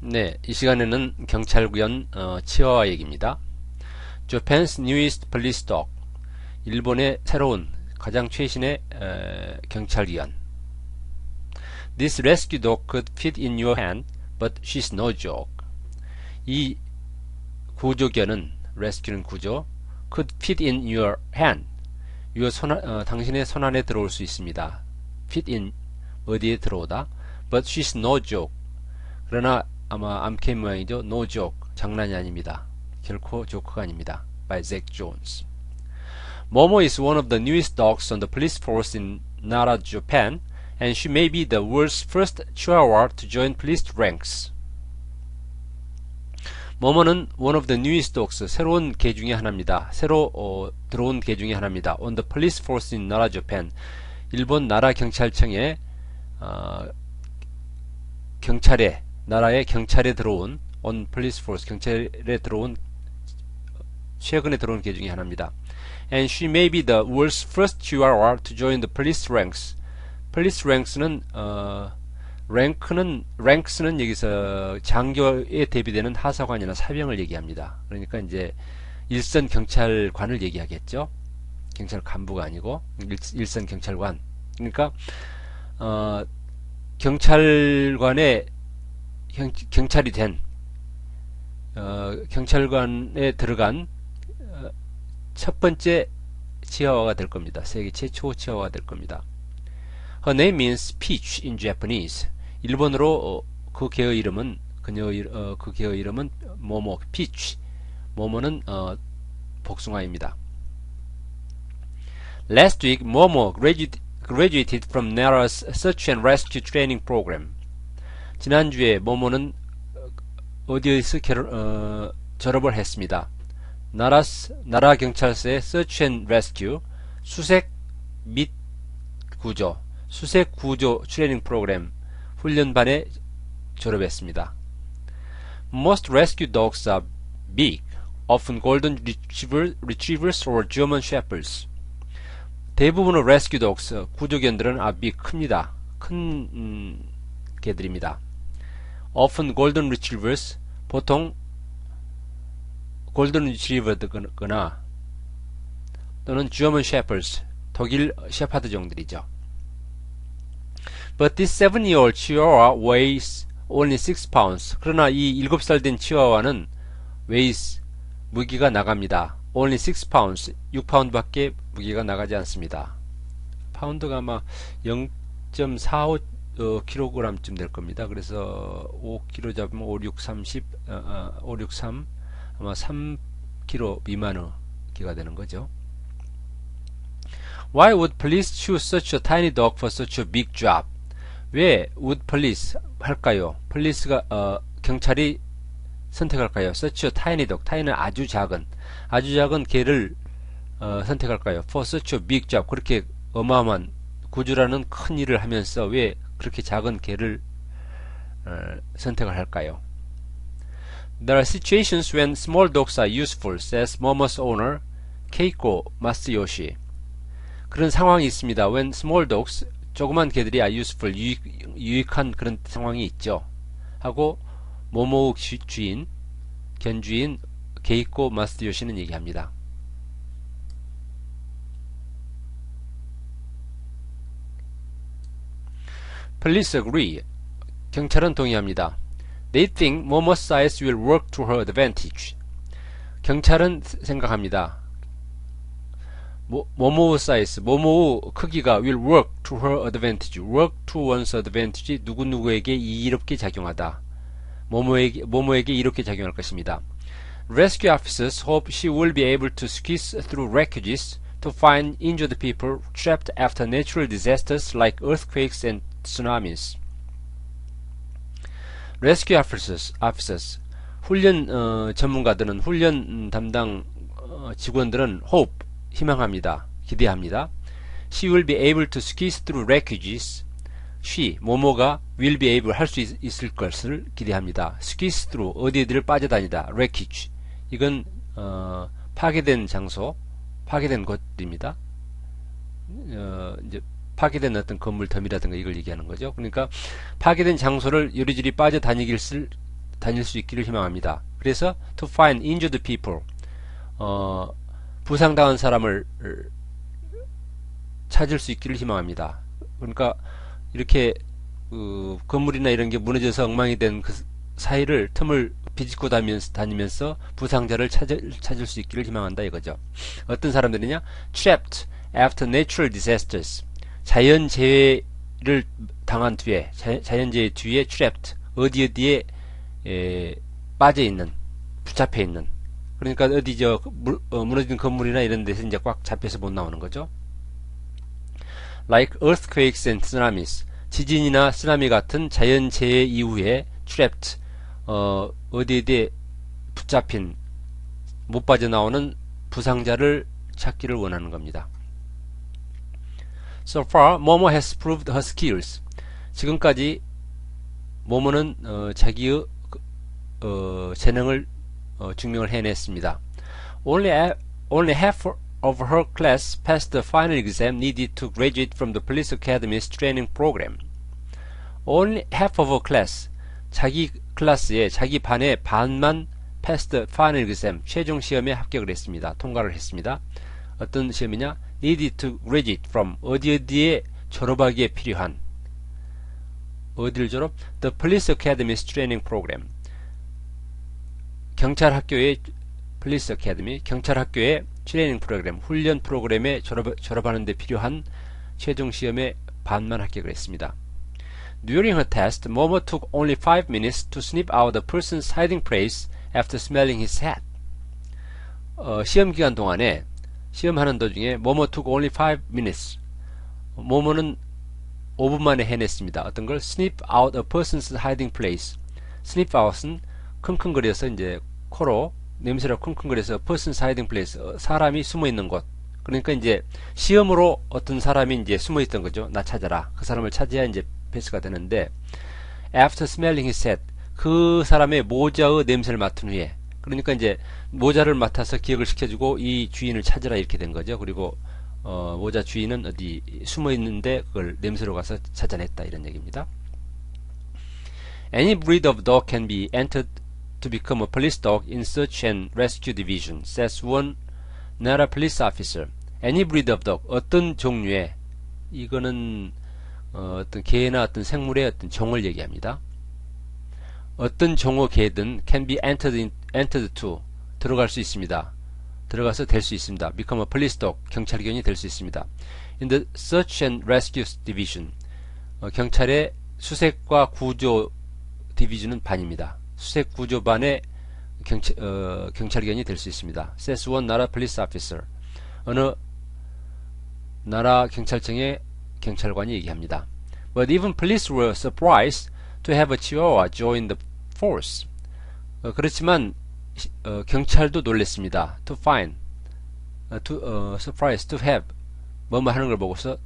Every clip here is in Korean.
네, 이 시간에는 경찰구현 어, 치와와 얘기입니다. Japan's newest police dog. 일본의 새로운 가장 최신의 에, 경찰위원. This rescue dog could fit in your hand, but she's no joke. 이 구조견은 rescue는 구조, could fit in your hand. your 손, 어, 당신의 손 안에 들어올 수 있습니다. fit in 어디에 들어오다. but she's no joke. 그러나 아마 암캠 모양이죠. no joke. 장난이 아닙니다. 결코 조크가 아닙니다. by Zack Jones. Momo is one of the newest dogs on the police force in Nara, Japan, and she may be the world's first chihuahua to join police ranks. 모모는 one of the newest dogs, 새로운 개 중에 하나입니다. 새로 어, 들어온 개 중에 하나입니다. on the police force in Nara, Japan. 일본 나라 경찰청에 어, 경찰에 나라의 경찰에 들어온 on police force 경찰에 들어온 최근에 들어온 개 중에 하나입니다. And she may be the world's first chihuahua to join the police ranks. police ranks는 어, 랭크는 랭크스는 여기서 장교에 대비되는 하사관이나 사병을 얘기합니다. 그러니까 이제 일선 경찰관을 얘기하겠죠. 경찰 간부가 아니고 일, 선 경찰관. 그러니까 어, 경찰관의 경, 찰이된 어, 경찰관에 들어간 어, 첫 번째 치아와가 될 겁니다. 세계 최초 치아와가 될 겁니다. Her name means peach in Japanese. 일본어로 어, 그 개의 이름은 그녀 어, 그 개의 이름은 모모 peach. 모모는 어, 복숭아입니다. Last week, Momo graduated from NARA's Search and Rescue Training Program. 지난주에 모모는 어디에서 결, 어, 졸업을 했습니다. 나라스, 나라 경찰서의 Search and Rescue 수색 및 구조, 수색 구조 트레이닝 프로그램 훈련반에 졸업했습니다. Most rescue dogs are big, often golden retriever, retrievers or German shepherds. 대부분의 rescue dogs, 구조견들은 아비 큽니다. 큰 음, 개들입니다. Often golden retrievers, 보통 golden retriever거나 또는 German shepherds, 독일 셰파드 종들이죠. But this seven-year-old chihuahua weighs only 6 pounds. 그러나 이 7살 된 치와와는 weighs 무기가 나갑니다. only 6 pounds. 6파운드밖에 무게가 나가지 않습니다. 파운드가 아마 0.45 어, 킬로그램쯤 될 겁니다. 그래서 5kg 잡으면 5, 6, 30, 어, 어, 5, 6, 3 아마 3kg 미만의 기가 되는 거죠. Why would police choose such a tiny dog for such a big job? 왜 would police 할까요? police가 어, 경찰이 선택할까요? such a tiny dog. tiny는 아주 작은 아주 작은 개를 어, 선택할까요? for such a big job. 그렇게 어마어마한 구조라는 큰 일을 하면서 왜 그렇게 작은 개를 어, 선택을 할까요? There are situations when small dogs are useful, says Momo's owner, Keiko Masayoshi. 그런 상황이 있습니다. When small dogs, 조그만 개들이 are useful, 유익, 유익한 그런 상황이 있죠. 하고 모모 주인, 견주인 게이코 마스요시는 얘기합니다. Police agree. 경찰은 동의합니다. They think Momo's size will work to her advantage. 경찰은 생각합니다. 모모 사이즈, 모모 크기가 will work to her advantage. work to one's advantage. 누구누구에게 이롭게 작용하다. 모모에게, 모모에게 이롭게 작용할 것입니다. Rescue officers hope she will be able to squeeze through wreckages to find injured people trapped after natural disasters like earthquakes and tsunamis. Rescue officers, officers 훈련 어, 전문가들은 훈련 담당 어, 직원들은 hope 희망합니다. 기대합니다. She will be able to squeeze through wreckages. she 모모가 will be able 할 수 있을 것을 기대합니다. squeeze through 어디에들 빠져다니다. wreckage 이건 어, 파괴된 장소, 파괴된 곳입니다. 어, 이제 파괴된 어떤 건물 덤이라든가 이걸 얘기하는 거죠. 그러니까 파괴된 장소를 요리조리 빠져 다니길 다닐 수 있기를 희망합니다. 그래서 to find injured people 어, 부상당한 사람을 찾을 수 있기를 희망합니다. 그러니까 이렇게 그 건물이나 이런 게 무너져서 엉망이 된 그 사이를 틈을 비집고 다니면서, 다니면서 부상자를 찾을, 찾을 수 있기를 희망한다 이거죠. 어떤 사람들이냐? trapped after natural disasters. 자연재해를 당한 뒤에, 자, 연재해 뒤에 trapped. 어디 어디에 에, 빠져 있는, 붙잡혀 있는. 그러니까 어디 저 물, 어, 무너진 건물이나 이런 데서 이제 꽉 잡혀서 못 나오는 거죠. like earthquakes and tsunamis. 지진이나 쓰나미 같은 자연재해 이후에 trapped 어, 어디에 대 붙잡힌 못 빠져나오는 부상자를 찾기를 원하는 겁니다. So far, Momo has proved her skills. 지금까지 모모는 어, 자기의 어, 재능을 어, 증명을 해냈습니다. Only, only half of her class passed the final exam needed to graduate from the police academy's training program. Only half of her class. 자기 클래스에 자기 반의 반만 패스트 파이널 exam 최종 시험에 합격을 했습니다. 통과를 했습니다. 어떤 시험이냐? Needed to graduate from 어디 어디에 졸업하기에 필요한 어디를 졸업? The Police Academy's Training Program 경찰 학교의 Police Academy 경찰 학교의 트레이닝 프로그램 훈련 프로그램에 졸업, 졸업하는 데 필요한 최종 시험에 반만 합격을 했습니다. During her test, Momo took only five minutes to sniff out the person's hiding place after smelling his hat. 어, 시험 기간 동안에 시험하는 도중에 모모 took only five minutes. 모모는 5분 만에 해냈습니다. 어떤 걸 sniff out a person's hiding place. sniff out은 킁킁거려서 이제 코로 냄새를 킁킁거려서 person's hiding place 사람이 숨어 있는 곳. 그러니까 이제 시험으로 어떤 사람이 이제 숨어 있던 거죠. 나 찾아라. 그 사람을 찾아야 이제 패스가 되는데 after smelling his hat 그 사람의 모자의 냄새를 맡은 후에 그러니까 이제 모자를 맡아서 기억을 시켜주고 이 주인을 찾으라 이렇게 된 거죠. 그리고 어, 모자 주인은 어디 숨어 있는데 그걸 냄새로 가서 찾아냈다 이런 얘기입니다. Any breed of dog can be entered to become a police dog in search and rescue division, says one not a police officer. Any breed of dog 어떤 종류의 이거는 어, 떤 개나 어떤 생물의 어떤 종을 얘기합니다. 어떤 종의 개든 can be entered, in, entered to 들어갈 수 있습니다. 들어가서 될 수 있습니다. become a police dog 경찰견이 될 수 있습니다. in the search and rescue division 어, 경찰의 수색과 구조 디비전은 반입니다. 수색 구조반의 경찰, 어, 경찰견이 될 수 있습니다. says one 나라 police officer 어느 나라 경찰청의 경찰관이 얘기합니다. But even police were surprised to have a chihuahua join the force. 어, 그렇지만 어, 경찰도 놀랐습니다. To find, uh, to uh, surprise, to have 뭐뭐 하는 걸 보고서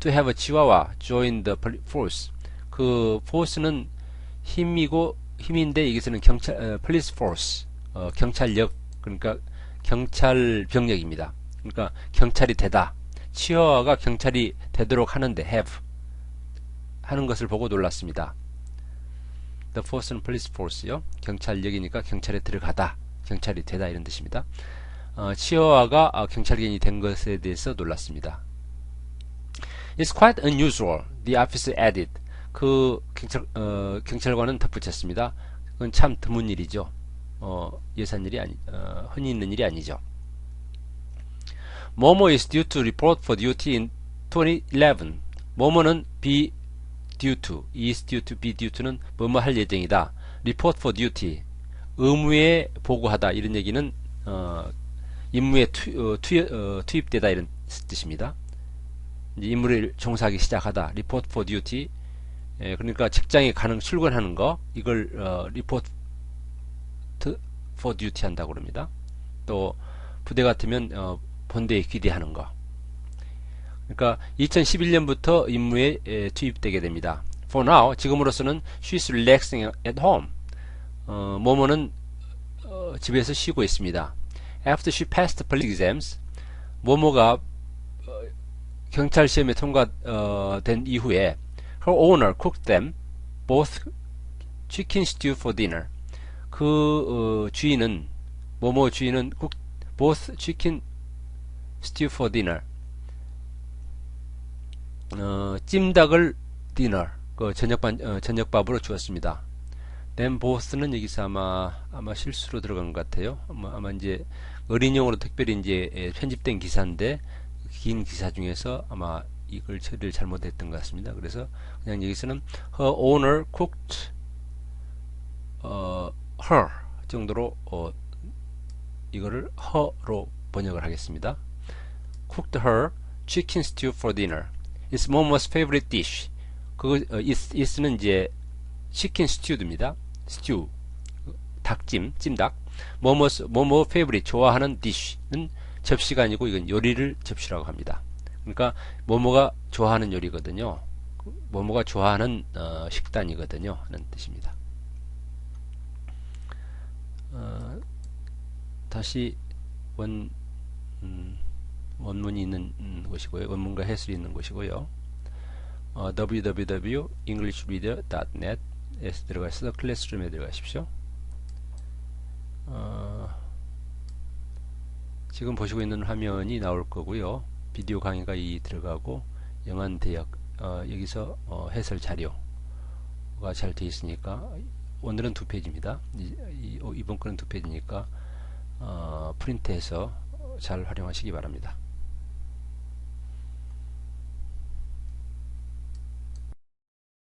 to have a chihuahua join the force. 그 force는 힘이고 힘인데 여기서는 경찰 어, police force, 어, 경찰력 그러니까 경찰 병력입니다. 그러니까 경찰이 되다. 치어가 경찰이 되도록 하는데 have 하는 것을 보고 놀랐습니다. The force는 police force요. 경찰력이니까 경찰에 들어가다, 경찰이 되다 이런 뜻입니다. 어, 치어와가 어, 경찰견이 된 것에 대해서 놀랐습니다. It's quite unusual, the officer added. 그 경찰, 어, 경찰관은 덧붙였습니다. 그건 참 드문 일이죠. 어, 예산 일이 아니, 어, 흔히 있는 일이 아니죠. 모모 is due to report for duty in 2011. 모모는 be due to, is due to, be due to는 뭐뭐 할 예정이다. report for duty, 의무에 보고하다 이런 얘기는 어, 임무에 투, 어, 투, 어, 투입되다 이런 뜻입니다. 임무를 종사하기 시작하다. report for duty. 예, 그러니까 직장에 가는 출근하는 거 이걸 어, report for duty 한다고 그럽니다. 또 부대 같으면 어, 본대에 귀대하는 거. 그러니까 2011년부터 임무에 에, 투입되게 됩니다. For now, 지금으로서는 she's relaxing at home. 어, 모모는 어, 집에서 쉬고 있습니다. After she passed police exams, 모모가 어, 경찰 시험에 통과된 어, 이후에 her owner cooked them both chicken stew for dinner. 그 어, 주인은 뭐뭐 주인은 꼭 both chicken stew for dinner. 어, 찜닭을 dinner 그 저녁반 어, 저녁밥으로 주었습니다. then both는 여기서 아마 아마 실수로 들어간 것 같아요. 아마, 아마 이제 어린용으로 특별히 이제 예, 편집된 기사인데 긴 기사 중에서 아마 이걸 처리를 잘못했던 것 같습니다. 그래서 그냥 여기서는 her owner cooked 어, her 정도로 어, 이거를 her로 번역을 하겠습니다. cooked her chicken stew for dinner. It's Momo's favorite dish. 그거 어, is, is는 이제 치킨 스튜드입니다. 스튜 닭찜 찜닭. 모모 모모 페이브릿 좋아하는 디쉬는 접시가 아니고 이건 요리를 접시라고 합니다. 그러니까 모모가 좋아하는 요리거든요. 모모가 좋아하는 어, 식단이거든요. 하는 뜻입니다. 어, 다시 원 음, 원문이 있는 곳이고요. 원문과 해설이 있는 곳이고요. 어, www.englishreader.net 에서 들어가셔서 클래스룸에 들어가십시오. 어, 지금 보시고 있는 화면이 나올 거고요. 비디오 강의가 이 들어가고 영한 대역 어, 여기서 어, 해설 자료가 잘 되어 있으니까 오늘은 두 페이지입니다. 이, 이, 이번 거는 두 페이지니까 어, 프린트해서 잘 활용하시기 바랍니다.